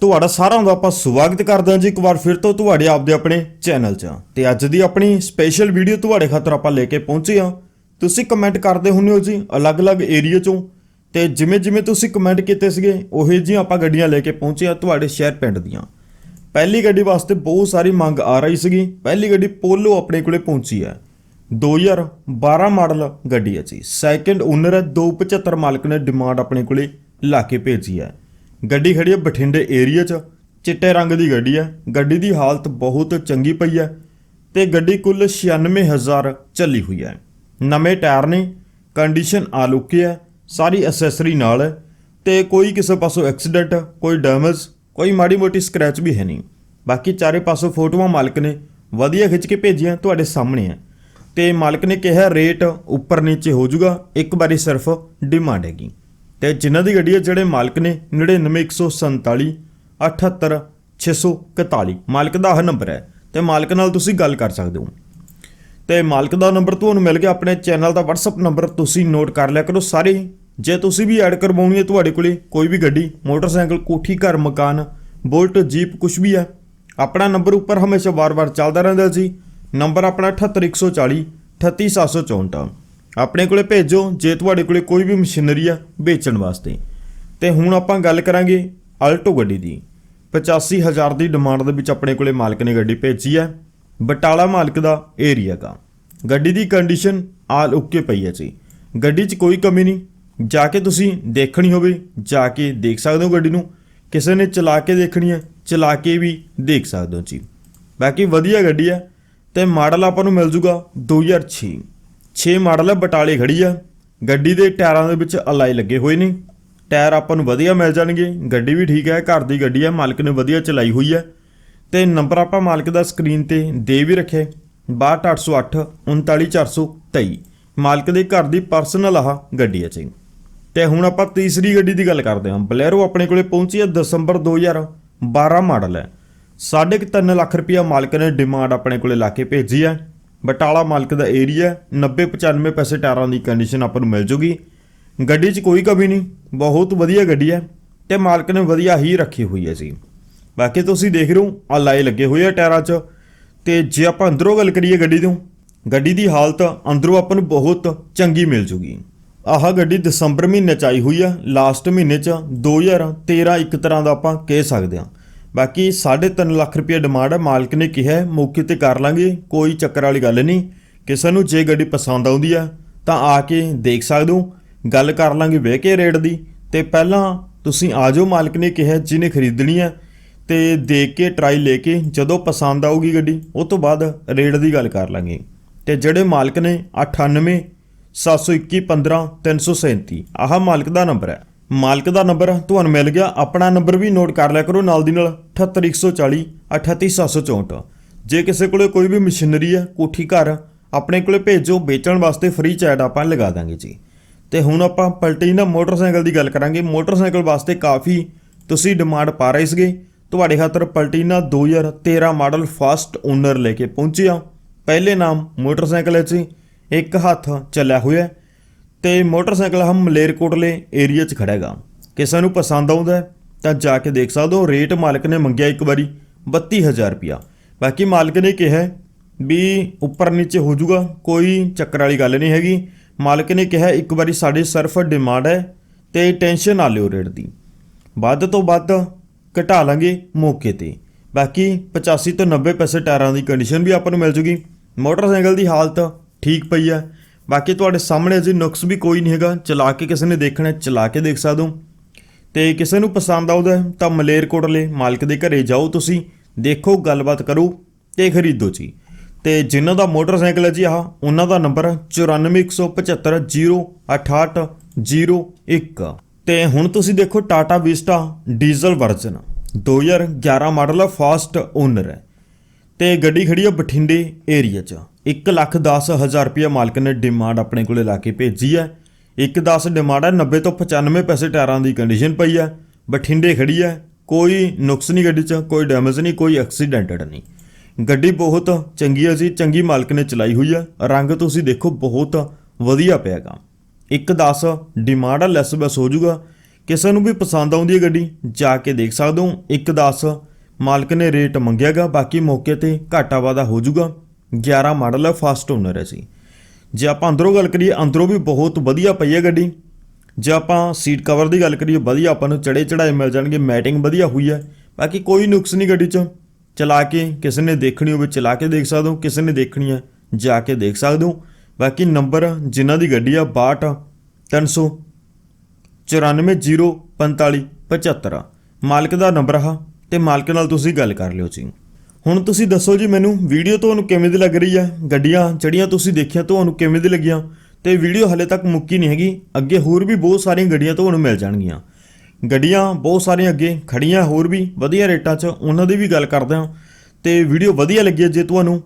ਤੁਹਾਡਾ ਸਾਰਿਆਂ ਦਾ ਆਪਾਂ ਸਵਾਗਤ ਕਰਦੇ ਹਾਂ ਜੀ ਇੱਕ ਵਾਰ ਫਿਰ ਤੋਂ ਤੁਹਾਡੇ ਆਪਦੇ ਆਪਣੇ ਚੈਨਲ 'ਚ। ਤੇ ਅੱਜ ਦੀ ਆਪਣੀ ਸਪੈਸ਼ਲ ਵੀਡੀਓ ਤੁਹਾਡੇ ਖਾਤਰ ਆਪਾਂ ਲੈ ਕੇ ਪਹੁੰਚੇ ਹਾਂ। ਤੁਸੀਂ ਕਮੈਂਟ ਕਰਦੇ ਹੁੰਦੇ ਹੋ ਜੀ ਅਲੱਗ-ਅਲੱਗ ਏਰੀਆ 'ਚੋਂ। ਤੇ ਜਿਵੇਂ ਜਿਵੇਂ ਤੁਸੀਂ ਕਮੈਂਟ ਕੀਤੇ ਸੀਗੇ, ਉਹੇ ਜਿਹੀਆਂ ਆਪਾਂ ਗੱਡੀਆਂ ਲੈ ਕੇ ਪਹੁੰਚੇ ਹਾਂ ਤੁਹਾਡੇ ਸ਼ਹਿਰ ਪਿੰਡ ਦੀਆਂ। ਪਹਿਲੀ ਗੱਡੀ ਵਾਸਤੇ ਬਹੁਤ ਸਾਰੀ ਮੰਗ ਆ ਰਹੀ ਸੀਗੀ। ਪਹਿਲੀ ਗੱਡੀ ਪੋਲੋ ਆਪਣੇ ਕੋਲੇ ਪਹੁੰਚੀ ਹੈ। 2012 ਮਾਡਲ ਗੱਡੀ ਹੈ ਜੀ। ਸੈਕੰਡ ਓਨਰ ਹੈ 275 ਮਾਲਕ ਨੇ ਡਿਮਾਂਡ ਆਪਣੇ ਕੋਲੇ ਲਾ ਕੇ ਭੇਜੀ ਹੈ। ਗੱਡੀ ਖੜੀ ਹੈ ਬਠਿੰਡੇ ਏਰੀਆ 'ਚ। ਚਿੱਟੇ ਰੰਗ ਦੀ ਗੱਡੀ ਹੈ ਗੱਡੀ ਦੀ ਹਾਲਤ ਬਹੁਤ ਚੰਗੀ ਪਈ ਹੈ ਤੇ ਗੱਡੀ ਕੁੱਲ 96000 ਚੱਲੀ ਹੋਈ ਹੈ ਨਵੇਂ ਟਾਇਰ ਨੇ ਕੰਡੀਸ਼ਨ ਆਲੂਕੀ ਹੈ ਸਾਰੀ ਐਕਸੈਸਰੀ ਨਾਲ। ਹੈ ਤੇ ਕੋਈ ਕਿਸੇ ਪਾਸੋਂ ਐਕਸੀਡੈਂਟ ਕੋਈ ਡੈਮੇਜ ਕੋਈ ਮਾੜੀ ਮੋਟੀ ਸਕ੍ਰੈਚ ਵੀ ਹੈ ਨਹੀਂ। ਬਾਕੀ ਚਾਰੇ ਪਾਸੋਂ ਫੋਟੋਆਂ ਮਾਲਕ ਨੇ ਵਧੀਆ ਖਿੱਚ ਕੇ ਭੇਜੀਆਂ ਤੁਹਾਡੇ ਸਾਹਮਣੇ ਹੈ ਤੇ ਮਾਲਕ ਨੇ ਕਿਹਾ ਰੇਟ ਉੱਪਰ ਨੀਚੇ ਹੋ ਜਾਊਗਾ, ਇੱਕ ਵਾਰੀ ਸਿਰਫ ਡਿਮਾਂਡ ਹੈਗੀ। ਤੇ ਜਿਨ੍ਹਾਂ ਦੀ ਗੱਡੀ ਹੈ ਜਿਹੜੇ ਮਾਲਕ ਨੇ 99147 78641 ਮਾਲਕ ਦਾ ਆਹ ਨੰਬਰ ਹੈ ਤੇ ਮਾਲਕ ਨਾਲ ਤੁਸੀਂ ਗੱਲ ਕਰ ਸਕਦੇ ਹੋ। ਤੇ ਮਾਲਕ ਦਾ ਨੰਬਰ ਤੁਹਾਨੂੰ ਮਿਲ ਗਿਆ ਆਪਣੇ ਚੈਨਲ ਦਾ, WhatsApp ਨੰਬਰ ਤੁਸੀਂ ਨੋਟ ਕਰ ਲਿਆ ਕਰੋ ਸਾਰੇ। ਜੇ ਤੁਸੀਂ ਵੀ ਐਡ ਕਰਵਾਉਣੀ ਹੈ ਤੁਹਾਡੇ ਕੋਲੇ ਕੋਈ ਵੀ ਗੱਡੀ, ਮੋਟਰਸਾਈਕਲ, ਕੋਠੀ, ਘਰ, ਮਕਾਨ, ਬੁਲਟ, ਜੀਪ ਕੁਝ ਵੀ ਹੈ, ਆਪਣਾ ਨੰਬਰ ਉੱਪਰ ਹਮੇਸ਼ਾ ਵਾਰ-ਵਾਰ ਚੱਲਦਾ ਰਹਿੰਦਾ ਜੀ ਨੰਬਰ ਆਪਣਾ 78140 38764 ਆਪਣੇ ਕੋਲੇ ਭੇਜੋ, ਜੇ ਤੁਹਾਡੇ ਕੋਲੇ ਕੋਈ ਵੀ ਮਸ਼ੀਨਰੀ ਆ ਵੇਚਣ ਵਾਸਤੇ। ਤੇ ਹੁਣ ਆਪਾਂ ਗੱਲ ਕਰਾਂਗੇ ਆਲਟੋ ਗੱਡੀ ਦੀ। 85000 ਦੀ ਡਿਮਾਂਡ ਦੇ ਵਿੱਚ ਆਪਣੇ ਕੋਲੇ ਮਾਲਕ ਨੇ ਗੱਡੀ ਭੇਜੀ ਹੈ ਬਟਾਲਾ ਮਾਲਕ ਦਾ ਏਰੀਆ ਦਾ ਗੱਡੀ ਦੀ ਕੰਡੀਸ਼ਨ ਆਲ ਓਕੇ ਪਈ ਹੈ ਜੀ। ਗੱਡੀ 'ਚ ਕੋਈ ਕਮੀ ਨਹੀਂ। ਜਾ ਕੇ ਤੁਸੀਂ ਦੇਖਣੀ ਹੋਵੇ, ਜਾ ਕੇ ਦੇਖ ਸਕਦੇ ਹੋ ਗੱਡੀ ਨੂੰ। ਕਿਸੇ ਨੇ ਚਲਾ ਕੇ ਦੇਖਣੀ ਹੈ ਚਲਾ ਕੇ ਵੀ ਦੇਖ ਸਕਦੇ ਹੋ ਜੀ। ਬਾਕੀ ਵਧੀਆ ਗੱਡੀ ਹੈ ਤੇ ਮਾਡਲ ਆਪਾਂ ਨੂੰ ਮਿਲ ਜੂਗਾ 2006 6 ਮਾਡਲ ਹੈ ਬਟਾਲੇ ਖੜੀ ਆ। ਗੱਡੀ ਦੇ ਟਾਇਰਾਂ ਦੇ ਵਿੱਚ ਅਲਾਈ ਲੱਗੇ ਹੋਏ ਨੇ। ਟਾਇਰ ਆਪਾਂ ਨੂੰ ਵਧੀਆ ਮਿਲ ਜਾਣਗੇ। ਗੱਡੀ ਵੀ ਠੀਕ ਹੈ, ਘਰ ਦੀ ਗੱਡੀ ਹੈ, ਮਾਲਕ ਨੇ ਵਧੀਆ ਚਲਾਈ ਹੋਈ ਹੈ। ਤੇ ਨੰਬਰ ਆਪਾਂ ਮਾਲਕ ਦਾ ਸਕਰੀਨ ਤੇ ਦੇ ਵੀ ਰੱਖੇ 62808 39423 ਮਾਲਕ ਦੇ ਘਰ ਦੀ ਪਰਸਨਲ ਆਹ ਗੱਡੀ ਹੈ ਜੀ। ਤੇ ਹੁਣ ਆਪਾਂ ਤੀਸਰੀ ਗੱਡੀ ਦੀ ਗੱਲ ਕਰਦੇ ਹਾਂ। ਬਲੈਰੋ ਆਪਣੇ ਕੋਲੇ ਪਹੁੰਚੀ ਹੈ ਦਸੰਬਰ 2012 ਮਾਡਲ ਹੈ। 3.5 ਲੱਖ ਰੁਪਇਆ ਮਾਲਕ ਨੇ ਡਿਮਾਂਡ ਆਪਣੇ ਕੋਲੇ ਲਾ ਕੇ ਭੇਜੀ ਹੈ। ਬਟਾਲਾ ਮਾਲਕ ਦਾ ਏਰੀਆ 90 95 ਪੈਸੇ ਟਾਇਰਾਂ ਦੀ ਕੰਡੀਸ਼ਨ ਆਪਾਂ ਨੂੰ ਮਿਲ ਜੂਗੀ। ਗੱਡੀ 'ਚ ਕੋਈ ਕਮੀ ਨਹੀਂ, ਬਹੁਤ ਵਧੀਆ ਗੱਡੀ ਹੈ ਤੇ ਮਾਲਕ ਨੇ ਵਧੀਆ ਹੀ ਰੱਖੀ ਹੋਈ ਹੈ ਜੀ ਬਾਕੀ ਤੁਸੀਂ ਦੇਖ ਰਹੇ ਹੋ ਆ ਲਾਏ ਲੱਗੇ ਹੋਏ ਆ ਟਾਇਰਾਂ 'ਚ। ਤੇ ਜੇ ਆਪਾਂ ਅੰਦਰੋਂ ਗੱਲ ਕਰੀਏ ਗੱਡੀ ਤੋਂ, ਗੱਡੀ ਦੀ ਹਾਲਤ ਅੰਦਰੋਂ ਆਪਾਂ ਨੂੰ ਬਹੁਤ ਚੰਗੀ ਮਿਲ ਜੂਗੀ। ਆਹ ਗੱਡੀ ਦਸੰਬਰ ਮਹੀਨੇ ਚ ਆਈ ਹੋਈ ਆ ਲਾਸਟ ਮਹੀਨੇ ਚ 2013 ਇੱਕ ਤਰ੍ਹਾਂ ਦਾ ਆਪਾਂ ਕਹਿ ਸਕਦੇ ਹਾਂ। ਬਾਕੀ 3.5 ਲੱਖ ਰੁਪਏ ਡਿਮਾਂਡ ਹੈ ਮਾਲਕ ਨੇ ਕਿਹਾ ਮੌਕੇ ਤੇ ਕਰ ਲਾਂਗੇ, ਕੋਈ ਚੱਕਰ ਵਾਲੀ ਗੱਲ ਨਹੀਂ। ਕਿਸੇ ਨੂੰ ਜੇ ਗੱਡੀ ਪਸੰਦ ਆਉਂਦੀ ਆ, ਤਾਂ ਆ ਕੇ ਦੇਖ ਸਕਦੇ ਹੋ। ਗੱਲ ਕਰ ਲਾਂਗੇ ਵੇਖ ਕੇ ਰੇਟ ਦੀ। ਤੇ ਪਹਿਲਾਂ ਤੁਸੀਂ ਆ ਜਾਓ, ਮਾਲਕ ਨੇ ਕਿਹਾ ਜਿਹਨੇ ਖਰੀਦਣੀ ਹੈ ਤੇ ਦੇਖ ਕੇ ਟਰਾਈ ਲੈ ਕੇ, ਜਦੋਂ ਪਸੰਦ ਆਊਗੀ ਗੱਡੀ, ਉਹ ਤੋਂ ਬਾਅਦ ਰੇਟ ਦੀ ਗੱਲ ਕਰ ਲਾਂਗੇ। ਤੇ ਜਿਹੜੇ ਮਾਲਕ ਨੇ 98 721 15337 ਆਹ ਮਾਲਕ ਦਾ ਨੰਬਰ ਹੈ। ਮਾਲਕ ਦਾ ਨੰਬਰ ਤੁਹਾਨੂੰ ਮਿਲ ਗਿਆ। ਆਪਣਾ ਨੰਬਰ ਵੀ ਨੋਟ ਕਰ ਲਿਆ ਕਰੋ ਨਾਲ ਦੀ ਨਾਲ 78140 38764 ਜੇ ਕਿਸੇ ਕੋਲੇ ਕੋਈ ਵੀ ਮਸ਼ੀਨਰੀ ਹੈ, ਕੋਠੀ ਘਰ, ਆਪਣੇ ਕੋਲੇ ਭੇਜੋ, ਵੇਚਣ ਵਾਸਤੇ ਫ੍ਰੀ ਚੈਟ ਆਪਾਂ ਲਗਾ ਦਾਂਗੇ ਜੀ। ਤੇ ਹੁਣ ਆਪਾਂ ਪਲਟੀਨਾ ਮੋਟਰਸਾਈਕਲ ਦੀ ਗੱਲ ਕਰਾਂਗੇ। ਮੋਟਰਸਾਈਕਲ ਵਾਸਤੇ ਕਾਫੀ ਤੁਸੀਂ ਡਿਮਾਂਡ ਪਾ ਰਹੇ ਸੀਗੇ। ਤੁਹਾਡੇ ਖਾਤਰ ਪਲਟੀਨਾ 2013 ਮਾਡਲ ਫਸਟ ਓਨਰ ਲੈ ਕੇ ਪਹੁੰਚਿਆ ਪਹਿਲੇ ਨਾਮ ਮੋਟਰਸਾਈਕਲ ਹੈ ਜੀ। ਇੱਕ ਹੱਥ ਚੱਲਿਆ ਹੋਇਆ ਤੇ ਮੋਟਰਸਾਈਕਲ ਹਮ ਮਲੇਰਕੋਟਲੇ ਏਰੀਆ 'ਚ ਖੜਾ ਹੈਗਾ ਕਿਸੇ ਨੂੰ ਪਸੰਦ ਆਉਂਦਾ ਤਾਂ ਜਾ ਕੇ ਦੇਖ ਸਕਦੇ ਹੋ ਰੇਟ ਮਾਲਕ ਨੇ ਮੰਗਿਆ ਇੱਕ ਵਾਰੀ 32000 ਰੁਪਿਆ ਬਾਕੀ ਮਾਲਕ ਨੇ ਕਿਹਾ ਵੀ ਉੱਪਰ ਨੀਚੇ ਹੋ ਜਾਊਗਾ, ਕੋਈ ਚੱਕਰ ਵਾਲੀ ਗੱਲ ਨਹੀਂ ਹੈਗੀ। ਮਾਲਕ ਨੇ ਕਿਹਾ ਇੱਕ ਵਾਰੀ ਸਾਡੇ ਸਿਰਫ ਡਿਮਾਂਡ ਹੈ ਤੇ ਟੈਨਸ਼ਨ ਨਾ ਲਿਓ ਰੇਟ ਦੀ। ਵੱਧ ਤੋਂ ਵੱਧ ਘਟਾ ਲਾਂਗੇ ਮੌਕੇ ਤੇ। ਬਾਕੀ 85 ਤੋਂ 90 ਪੈਸੇ ਟਾਇਰਾਂ ਦੀ ਕੰਡੀਸ਼ਨ ਵੀ ਆਪਾਂ ਨੂੰ ਮਿਲ ਜੂਗੀ। ਮੋਟਰਸਾਈਕਲ ਦੀ ਹਾਲਤ ਠੀਕ ਪਈ ਹੈ। ਬਾਕੀ ਤੁਹਾਡੇ ਸਾਹਮਣੇ ਅਜੇ ਨੁਕਸ ਵੀ ਕੋਈ ਨਹੀਂ ਹੈਗਾ। ਚਲਾ ਕੇ ਕਿਸੇ ਨੇ ਦੇਖਣਾ ਚਲਾ ਕੇ ਦੇਖ ਸਕਦੇ ਹੋ। ਤੇ ਕਿਸੇ ਨੂੰ ਪਸੰਦ ਆਉਂਦਾ ਤਾਂ ਮਲੇਰਕੋਟਲੇ ਮਾਲਕ ਦੇ ਘਰੇ ਜਾਓ ਤੁਸੀਂ, ਦੇਖੋ, ਗੱਲਬਾਤ ਕਰੋ ਤੇ ਖਰੀਦੋ ਜੀ। ਤੇ ਜਿਨ੍ਹਾਂ ਦਾ ਮੋਟਰਸਾਈਕਲ ਹੈ ਜੀ ਆਹ, ਉਹਨਾਂ ਦਾ ਨੰਬਰ 9417068001 ਤੇ ਹੁਣ ਤੁਸੀਂ ਦੇਖੋ Tata Vista diesel version 2011 model ਹੈ, ਫਾਸਟ ਓਨਰ ਹੈ। ਤੇ ਗੱਡੀ ਖੜੀ ਹੈ ਬਠਿੰਡੇ ਏਰੀਆ 'ਚ। 1 ਲੱਖ 10 ਹਜ਼ਾਰ ਰੁਪਏ ਮਾਲਕ ਨੇ ਡਿਮਾਂਡ ਆਪਣੇ ਕੋਲੇ ਲਾ ਕੇ ਭੇਜੀ ਹੈ। 1 10 ਡਿਮਾਂਡ ਹੈ 90 ਤੋਂ 95 ਪੈਸੇ ਟਾਇਰਾਂ ਦੀ ਕੰਡੀਸ਼ਨ ਪਈ ਹੈ। ਬਠਿੰਡੇ ਖੜੀ ਹੈ, ਕੋਈ ਨੁਕਸ ਨਹੀਂ ਗੱਡੀ 'ਚ, ਕੋਈ ਡੈਮੇਜ ਨਹੀਂ, ਕੋਈ ਐਕਸੀਡੈਂਟਡ ਨਹੀਂ। ਗੱਡੀ ਬਹੁਤ ਚੰਗੀ ਹੈ ਜੀ, ਚੰਗੀ ਮਾਲਕ ਨੇ ਚਲਾਈ ਹੋਈ ਹੈ। ਰੰਗ ਤੁਸੀਂ ਦੇਖੋ, ਬਹੁਤ ਵਧੀਆ ਪਿਆਗਾ 1 10 ਡਿਮਾਂਡ ਹੈ ਲੈਸ ਬਸ ਹੋ ਜਾਊਗਾ। ਕਿਸੇ ਨੂੰ ਵੀ ਪਸੰਦ ਆਉਂਦੀ ਹੈ ਗੱਡੀ, ਜਾ ਕੇ ਦੇਖ ਸਕਦੇ ਹੋ। 110 ਮਾਲਕ ਨੇ ਰੇਟ ਮੰਗਿਆਗਾ ਬਾਕੀ ਮੌਕੇ ਤੇ ਘਾਟਾ ਵਾਦਾ ਹੋ ਜਾਊਗਾ। 11 ਮਾਡਲ ਹੈ ਫਾਸਟ ਓਨਰ ਹੈ ਜੀ। ਜੇ ਆਪਾਂ ਅੰਦਰੋਂ ਗੱਲ ਕਰੀਏ, ਅੰਦਰੋਂ ਵੀ ਬਹੁਤ ਵਧੀਆ ਪਈ ਹੈ ਗੱਡੀ। ਜੇ ਆਪਾਂ ਸੀਟ ਕਵਰ ਦੀ ਗੱਲ ਕਰੀਏ, ਵਧੀਆ ਆਪਾਂ ਨੂੰ ਚੜੇ ਚੜਾਏ ਮਿਲ ਜਾਣਗੇ ਮੈਟਿੰਗ ਵਧੀਆ ਹੋਈ ਹੈ। ਬਾਕੀ ਕੋਈ ਨੁਕਸ ਨਹੀਂ ਗੱਡੀ 'ਚ। ਚਲਾ ਕੇ ਕਿਸੇ ਨੇ ਦੇਖਣੀ ਹੋਵੇ, ਚਲਾ ਕੇ ਦੇਖ ਸਕਦੇ ਹੋ, ਕਿਸੇ ਨੇ ਦੇਖਣੀ ਹੈ, ਜਾ ਕੇ ਦੇਖ ਸਕਦੇ ਹੋ। ਬਾਕੀ ਨੰਬਰ ਜਿਨ੍ਹਾਂ ਦੀ ਗੱਡੀ ਆ 62 300 94054575 ਮਾਲਕ ਦਾ ਨੰਬਰ ਆ, ਤੇ ਮਾਲਕ ਨਾਲ ਤੁਸੀਂ ਗੱਲ ਕਰ ਲਿਓ ਜੀ। ਹੁਣ ਤੁਸੀਂ ਦੱਸੋ ਜੀ ਮੈਨੂੰ, ਵੀਡੀਓ ਤੁਹਾਨੂੰ ਕਿਵੇਂ ਦੀ ਲੱਗ ਰਹੀ ਹੈ ਗੱਡੀਆਂ, ਜਿਹੜੀਆਂ ਤੁਸੀਂ ਦੇਖੀਆਂ, ਤੁਹਾਨੂੰ ਕਿਵੇਂ ਦੀ ਲੱਗੀਆਂ? ਤੇ ਵੀਡੀਓ ਹਲੇ ਤੱਕ ਮੁੱਕੀ ਨਹੀਂ ਹੈਗੀ। ਅੱਗੇ ਹੋਰ ਵੀ ਬਹੁਤ ਸਾਰੀਆਂ ਗੱਡੀਆਂ ਤੁਹਾਨੂੰ ਮਿਲ ਜਾਣਗੀਆਂ। ਗੱਡੀਆਂ ਬਹੁਤ ਸਾਰੀਆਂ ਅੱਗੇ ਖੜੀਆਂ ਹੋਰ ਵੀ ਵਧੀਆ ਰੇਟਾਂ 'ਚ ਉਹਨਾਂ ਦੀ ਵੀ ਗੱਲ ਕਰਦੇ ਹਾਂ। ਤੇ ਵੀਡੀਓ ਵਧੀਆ ਲੱਗੀ ਹੈ ਜੇ ਤੁਹਾਨੂੰ,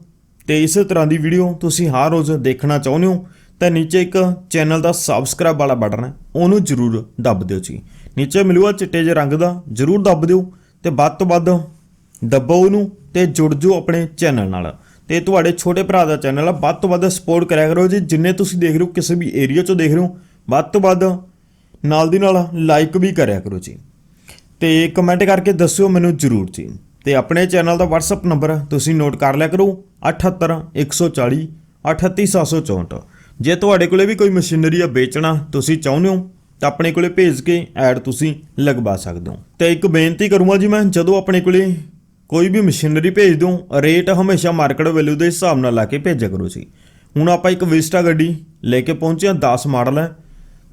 ਤੇ ਇਸੇ ਤਰ੍ਹਾਂ ਦੀ ਵੀਡੀਓ ਤੁਸੀਂ ਹਰ ਰੋਜ਼ ਦੇਖਣਾ ਚਾਹੁੰਦੇ ਹੋ, ਤਾਂ ਨੀਚੇ ਇੱਕ ਚੈਨਲ ਦਾ ਸਬਸਕ੍ਰਾਈਬ ਵਾਲਾ ਬਟਨ ਹੈ, ਉਹਨੂੰ ਜ਼ਰੂਰ ਦੱਬ ਦਿਓ ਜੀ। ਨੀਚੇ ਮਿਲੂਗਾ ਚਿੱਟੇ ਜਿਹੇ ਰੰਗ ਦਾ, ਜ਼ਰੂਰ ਦੱਬ ਦਿਓ, ਤੇ ਵੱਧ ਤੋਂ ਵੱਧ ਦੱਬੋ ਉਹਨੂੰ ਤੇ ਜੁੜ ਜਾਓ ਆਪਣੇ ਚੈਨਲ ਨਾਲ। ਤੇ ਤੁਹਾਡੇ ਛੋਟੇ ਭਰਾ ਦਾ ਚੈਨਲ ਆ, ਵੱਧ ਤੋਂ ਵੱਧ ਸਪੋਰਟ ਕਰਿਆ ਕਰੋ ਜੀ। ਜਿੰਨੇ ਤੁਸੀਂ ਦੇਖ ਰਹੇ ਹੋ, ਕਿਸੇ ਵੀ ਏਰੀਆ 'ਚੋਂ ਦੇਖ ਰਹੇ ਹੋ, ਵੱਧ ਤੋਂ ਵੱਧ ਨਾਲ ਦੀ ਨਾਲ ਲਾਈਕ ਵੀ ਕਰਿਆ ਕਰੋ ਜੀ। ਤੇ ਕਮੈਂਟ ਕਰਕੇ ਦੱਸਿਓ ਮੈਨੂੰ ਜਰੂਰ ਜੀ। ਤੇ ਆਪਣੇ ਚੈਨਲ ਦਾ WhatsApp ਨੰਬਰ ਤੁਸੀਂ ਨੋਟ ਕਰ ਲਿਆ ਕਰੋ 78 140 38764 ਜੇ ਤੁਹਾਡੇ ਕੋਲੇ ਵੀ ਕੋਈ ਮਸ਼ੀਨਰੀ ਆ ਵੇਚਣਾ ਤੁਸੀਂ ਚਾਹੁੰਦੇ ਹੋ, ਤਾਂ ਆਪਣੇ ਕੋਲੇ ਭੇਜ ਕੇ ਐਡ ਤੁਸੀਂ ਲਗਵਾ ਸਕਦੇ ਹੋ। ਤੇ ਇੱਕ ਬੇਨਤੀ ਕਰੂੰਗਾ ਜੀ ਮੈਂ, ਜਦੋਂ ਆਪਣੇ ਕੋਲੇ ਕੋਈ ਵੀ ਮਸ਼ੀਨਰੀ ਭੇਜ ਦੋ ਰੇਟ ਹਮੇਸ਼ਾ ਮਾਰਕੀਟ ਵੈਲਿਊ ਦੇ ਹਿਸਾਬ ਨਾਲ ਲਾ ਕੇ ਭੇਜਿਆ ਕਰੋ ਜੀ। ਹੁਣ ਆਪਾਂ ਇੱਕ ਵਿਸਟਾ ਗੱਡੀ ਲੈ ਕੇ ਪਹੁੰਚੇ ਹਾਂ 10 ਮਾਡਲ ਹੈ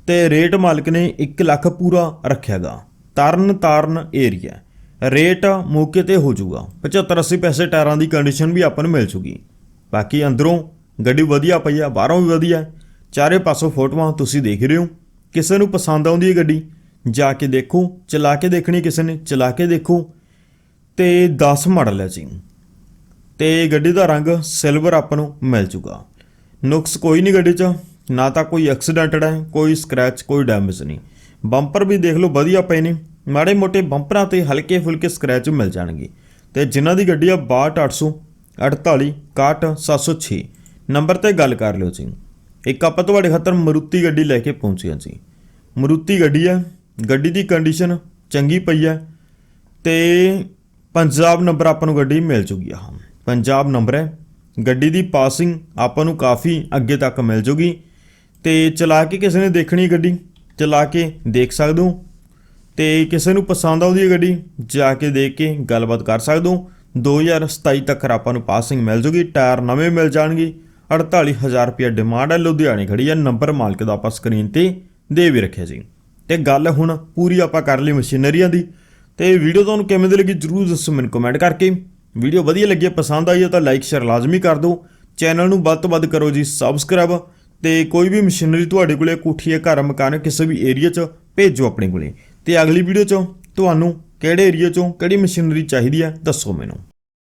ਤੇ ਰੇਟ ਮਾਲਕ ਨੇ 1 ਲੱਖ ਪੂਰਾ ਰੱਖਿਆਗਾ ਤਰਨ ਤਾਰਨ ਏਰੀਆ ਰੇਟ ਮੌਕੇ ਤੇ ਹੋ ਜਾਊਗਾ। 75 80 ਪੈਸੇ ਟਾਇਰਾਂ ਦੀ ਕੰਡੀਸ਼ਨ ਵੀ ਆਪਾਂ ਨੂੰ ਮਿਲ ਜੂਗੀ। ਬਾਕੀ ਅੰਦਰੋਂ ਗੱਡੀ ਵਧੀਆ ਪਈ ਆ ਬਾਹਰੋਂ ਵੀ ਵਧੀਆ ਚਾਰੇ ਪਾਸੋਂ ਫੋਟੋਆਂ ਤੁਸੀਂ ਦੇਖ ਰਹੇ ਹੋ। ਕਿਸੇ ਨੂੰ ਪਸੰਦ ਆਉਂਦੀ ਹੈ ਗੱਡੀ, ਜਾ ਕੇ ਦੇਖੋ, ਚਲਾ ਕੇ ਦੇਖਣੀ ਕਿਸੇ ਨੇ, ਚਲਾ ਕੇ ਦੇਖੋ। ਤੇ 10 ਮਾਡਲ ਹੈ ਜੀ। ਤੇ ਗੱਡੀ ਦਾ ਰੰਗ ਸਿਲਵਰ ਆਪਾਂ ਨੂੰ ਮਿਲ ਜੂਗਾ। ਨੁਕਸ ਕੋਈ ਨਹੀਂ ਗੱਡੀ 'ਚ, ਨਾ ਤਾਂ ਕੋਈ ਐਕਸੀਡੈਂਟਡ ਹੈ, ਕੋਈ ਸਕ੍ਰੈਚ ਕੋਈ ਡੈਮੇਜ ਨਹੀਂ। ਬੰਪਰ ਵੀ ਦੇਖ ਲਓ, ਵਧੀਆ ਪਏ ਨੇ। ਮਾੜੇ ਮੋਟੇ ਬੰਪਰਾਂ ਤੇ ਹਲਕੇ ਫੁਲਕੇ ਸਕ੍ਰੈਚ ਮਿਲ ਜਾਣਗੇ। ਤੇ ਜਿਨ੍ਹਾਂ ਦੀ ਗੱਡੀ ਆ 62800 48 61706 ਨੰਬਰ ਤੇ ਗੱਲ ਕਰ ਲਿਓ ਜੀ। ਇੱਕ ਆਪਾਂ ਤੁਹਾਡੇ ਖਾਤਰ ਮਰੂਤੀ ਗੱਡੀ ਲੈ ਕੇ ਪਹੁੰਚੇ ਹਾਂ ਜੀ। ਮਰੂਤੀ ਗੱਡੀ ਹੈ ਗੱਡੀ ਦੀ ਕੰਡੀਸ਼ਨ ਚੰਗੀ ਪਈ ਹੈ ਤੇ ਪੰਜਾਬ ਨੰਬਰ ਆਪਾਂ ਨੂੰ ਗੱਡੀ ਮਿਲ ਚੁੱਕੀ ਆ ਪੰਜਾਬ ਨੰਬਰ ਹੈ। ਗੱਡੀ ਦੀ ਪਾਸਿੰਗ ਆਪਾਂ ਨੂੰ ਕਾਫੀ ਅੱਗੇ ਤੱਕ ਮਿਲ ਜੂਗੀ। ਤੇ ਚਲਾ ਕੇ ਕਿਸੇ ਨੇ ਦੇਖਣੀ ਗੱਡੀ? ਚਲਾ ਕੇ ਦੇਖ ਸਕਦੇ ਹੋ। ਤੇ ਕਿਸੇ ਨੂੰ ਪਸੰਦ ਆਉਂਦੀ ਹੈ ਗੱਡੀ? ਜਾ ਕੇ ਦੇਖ ਕੇ ਗੱਲਬਾਤ ਕਰ ਸਕਦੇ ਹੋ। 2027 ਤੱਕ ਆਪਾਂ ਨੂੰ ਪਾਸਿੰਗ ਮਿਲ ਜੂਗੀ। ਟਾਇਰ ਨਵੇਂ ਮਿਲ ਜਾਣਗੇ। 48000 ਰੁਪਏ ਡਿਮਾਂਡ ਹੈ। ਲੁਧਿਆਣੇ ਖੜੀ ਹੈ। ਨੰਬਰ ਮਾਲਕ ਦਾ ਆਪਾਂ ਸਕਰੀਨ ਤੇ ਦੇ ਵੀ ਰੱਖਿਆ ਸੀ। ਤੇ ਗੱਲ ਹੁਣ ਪੂਰੀ ਆਪਾਂ ਕਰ ਲਈ ਮਸ਼ੀਨਰੀਆਂ ਦੀ। ਤੇ ਵੀਡੀਓ ਤੁਹਾਨੂੰ ਕਿਵੇਂ ਦੀ ਲੱਗੀ ਜਰੂਰ ਦੱਸੋ ਮੈਨੂੰ ਕਮੈਂਟ ਕਰਕੇ। ਵੀਡੀਓ ਵਧੀਆ ਲੱਗੀ ਹੈ, ਪਸੰਦ ਆਈ ਹੈ ਤਾਂ ਲਾਈਕ ਸ਼ੇਅਰ ਲਾਜ਼ਮੀ ਕਰ ਦਿਓ। ਚੈਨਲ ਨੂੰ ਵੱਧ ਤੋਂ ਵੱਧ ਕਰੋ ਜੀ ਸਬਸਕ੍ਰਾਈਬ ਤੇ ਕੋਈ ਵੀ ਮਸ਼ੀਨਰੀ ਤੁਹਾਡੇ ਕੋਲੇ ਕੋਠੀ ਹੈ ਘਰ ਮਕਾਨ ਕਿਸੇ ਵੀ ਏਰੀਆ 'ਚ ਭੇਜੋ ਆਪਣੇ ਕੋਲੇ। ਤੇ ਅਗਲੀ ਵੀਡੀਓ 'ਚ ਤੁਹਾਨੂੰ ਕਿਹੜੇ ਏਰੀਆ 'ਚੋਂ ਕਿਹੜੀ ਮਸ਼ੀਨਰੀ ਚਾਹੀਦੀ ਹੈ ਦੱਸੋ ਮੈਨੂੰ।